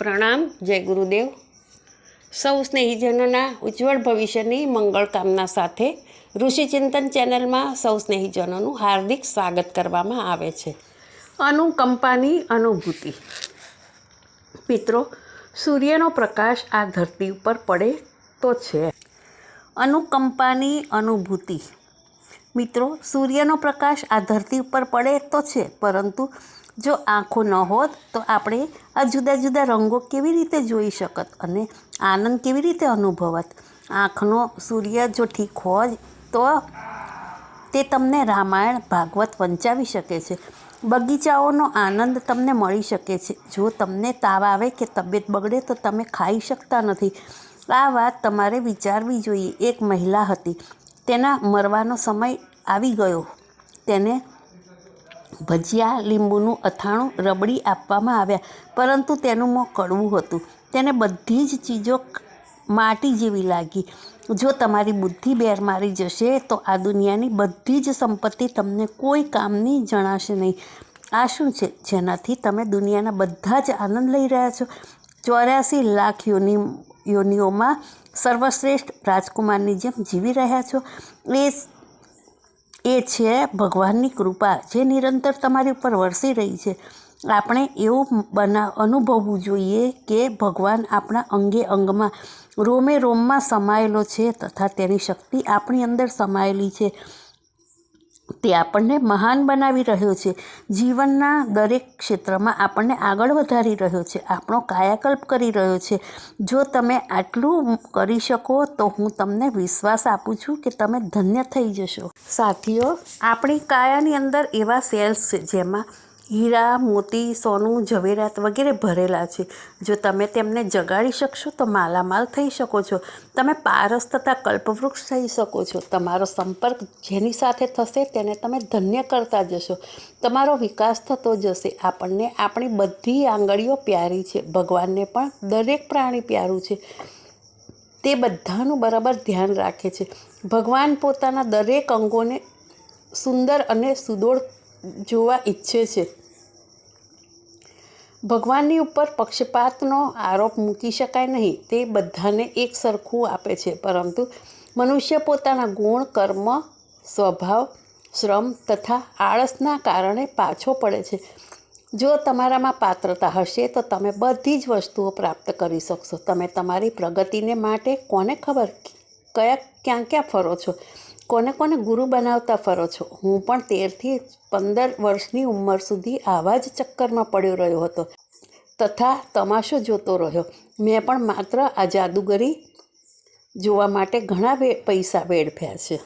પ્રણામ, જય ગુરુદેવ. સૌ સ્નેહીજનોના ઉજ્જવળ ભવિષ્યની મંગળ કામના સાથે ઋષિચિંતન ચેનલમાં સૌ સ્નેહીજનોનું હાર્દિક સ્વાગત કરવામાં આવે છે. અનુકંપાની અનુભૂતિ. મિત્રો, સૂર્યનો પ્રકાશ આ ધરતી ઉપર પડે તો છે. અનુકંપાની અનુભૂતિ. મિત્રો, સૂર્યનો પ્રકાશ આ ધરતી ઉપર પડે તો છે, પરંતુ જો આંખો ન હોત તો આપણે આ જુદા જુદા રંગો કેવી રીતે જોઈ શકત અને આનંદ કેવી રીતે અનુભવત? આંખનો સૂર્ય જો ઠીક હોય તો તે તમને રામાયણ, ભાગવત વંચાવી શકે છે. બગીચાઓનો આનંદ તમને મળી શકે છે. જો તમને તાવ આવે કે તબિયત બગડે તો તમે ખાઈ શકતા નથી. આ વાત તમારે વિચારવી જોઈએ. એક મહિલા હતી. તેના મરવાનો સમય આવી ગયો. તેને ભજીયા, લીંબુનું અથાણું, રબડી આપવામાં આવ્યા. પરંતુ તેનું મોં કડવું હતું. તેને બધી જ ચીજો માટી જેવી લાગી. જો તમારી બુદ્ધિ બેર મારી જશે, તો આ દુનિયાની બધી જ સંપત્તિ તમને કોઈ કામની જણાશે નહીં. આ શું છે? જેનાથી તમે દુનિયાના બધા જ આનંદ લઈ રહ્યા છો. ચોર્યાસી લાખ યોનિ, યોનિઓમાં સર્વશ્રેષ્ઠ રાજકુમારની જેમ જીવી રહ્યા છો. એ એ છે ભગવાનની કૃપા, જે નિરંતર તમારી ઉપર વરસી રહી છે. આપણે એવું બના, અનુભવવું જોઈએ કે ભગવાન આપણા અંગે અંગમાં, રોમે રોમમાં સમાયેલો છે તથા તેની શક્તિ આપણી અંદર સમાયેલી છે. તે આપણને મહાન બનાવી રહ્યો છે. જીવનના દરેક ક્ષેત્રમાં આપણને આગળ વધારી રહ્યો છે. આપણો કાયાકલ્પ કરી રહ્યો છે. જો તમે આટલું કરી શકો તો હું તમને વિશ્વાસ આપું છું કે તમે ધન્ય થઈ જશો. સાથીઓ, આપણી કાયાની અંદર એવા સેલ્સ છે જેમાં હીરા, મોતી, સોનું, ઝવેરાત વગેરે ભરેલા છે. જો તમે તેમને જગાડી શકશો, તો માલામાલ થઈ શકો છો. તમે પારસ તથા કલ્પવૃક્ષ થઈ શકો છો. તમારો સંપર્ક જેની સાથે થશે, તેને તમે ધન્ય કરતા જશો. તમારો વિકાસ થતો જશે. આપણને આપણી બધી આંગળીઓ પ્યારી છે. ભગવાનને પણ દરેક પ્રાણી પ્યારું છે. તે બધાનું બરાબર ધ્યાન રાખે છે. ભગવાન પોતાના દરેક અંગોને સુંદર અને સુદોળ જોવા ઈચ્છે છે. ભગવાનની ઉપર પક્ષપાતનો આરોપ મૂકી શકાય નહીં. તે બધાને એક સરખું આપે છે. પરંતુ મનુષ્ય પોતાના ગુણ, કર્મ, સ્વભાવ, શ્રમ તથા આળસના કારણે પાછો પડે છે. જો તમારામાં પાત્રતા હશે, તો તમે બધી જ વસ્તુઓ પ્રાપ્ત કરી શકશો. તમે તમારી પ્રગતિને માટે કોને ખબર? કયા ક્યાં ક્યાં ફરો છો? કોને કોને ગુરુ બનાવતા ફરો છો? હું પણ તેરથી પંદર વર્ષની ઉંમર સુધી આવા જ ચક્કરમાં પડ્યો રહ્યો હતો. તથા તમાશો જોતો રહ્યો. મેં પણ માત્ર આ જાદુગરી જોવા માટે ઘણા પૈસા વેડફ્યા છે.